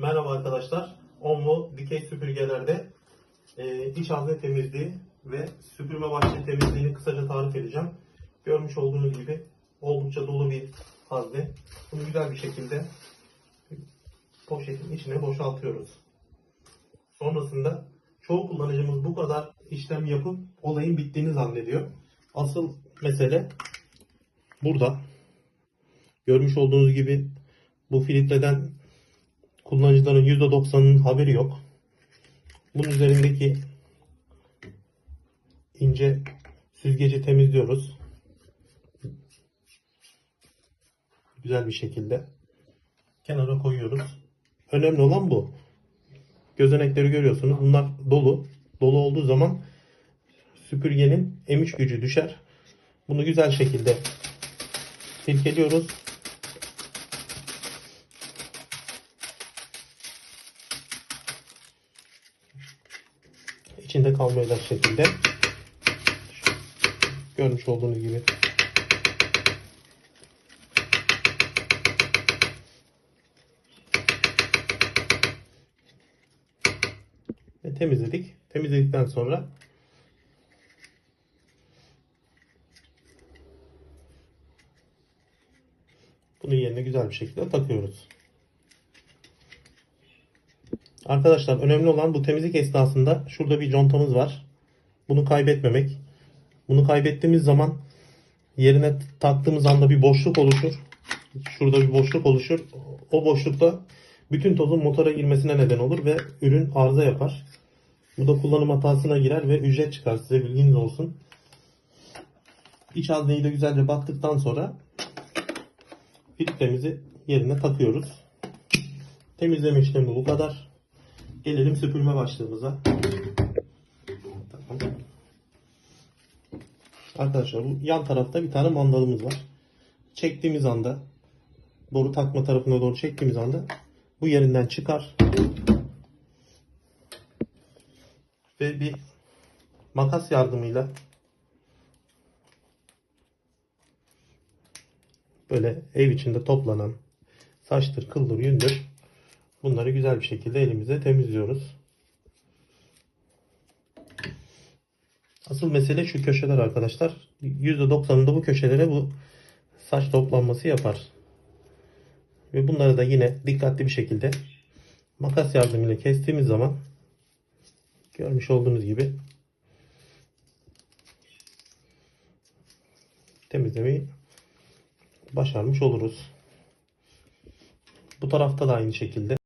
Merhaba arkadaşlar. Onlu dikey süpürgelerde e, iç hazne temizliği ve süpürme başlığı temizliğini kısaca tarif edeceğim. Görmüş olduğunuz gibi oldukça dolu bir hazne. Bunu güzel bir şekilde poşetin içine boşaltıyoruz. Sonrasında çoğu kullanıcımız bu kadar işlem yapıp olayın bittiğini zannediyor. Asıl mesele burada. Görmüş olduğunuz gibi bu filtreden kullanıcıların %90'ının haberi yok. Bunun üzerindeki ince süzgeci temizliyoruz. Güzel bir şekilde kenara koyuyoruz. Önemli olan bu. Gözenekleri görüyorsunuz. Bunlar dolu. Dolu olduğu zaman süpürgenin emiş gücü düşer. Bunu güzel şekilde silkeliyoruz. İçinde kalmayacak şekilde görmüş olduğunuz gibi ve temizledik. Temizledikten sonra bunu yerine güzel bir şekilde takıyoruz. Arkadaşlar önemli olan bu temizlik esnasında şurada bir contamız var. Bunu kaybetmemek. Bunu kaybettiğimiz zaman yerine taktığımız anda bir boşluk oluşur. Şurada bir boşluk oluşur. O boşlukta bütün tozun motora girmesine neden olur ve ürün arıza yapar. Bu da kullanım hatasına girer ve ücret çıkar size bilginiz olsun. İç hazneyi de güzelce battıktan sonra filtremizi yerine takıyoruz. Temizleme işlemi bu kadar. Gelelim süpürme başlığımıza. Arkadaşlar bu yan tarafta bir tane mandalımız var. Çektiğimiz anda boru takma tarafına doğru çektiğimiz anda bu yerinden çıkar. Ve bir makas yardımıyla böyle ev içinde toplanan saçtır, kıldır, yündür Bunları güzel bir şekilde elimize temizliyoruz. Asıl mesele şu köşeler arkadaşlar. %90'ında bu köşelere bu saç toplanması yapar. Ve bunları da yine dikkatli bir şekilde makas yardımıyla kestiğimiz zaman görmüş olduğunuz gibi temizlemeyi başarmış oluruz. Bu tarafta da aynı şekilde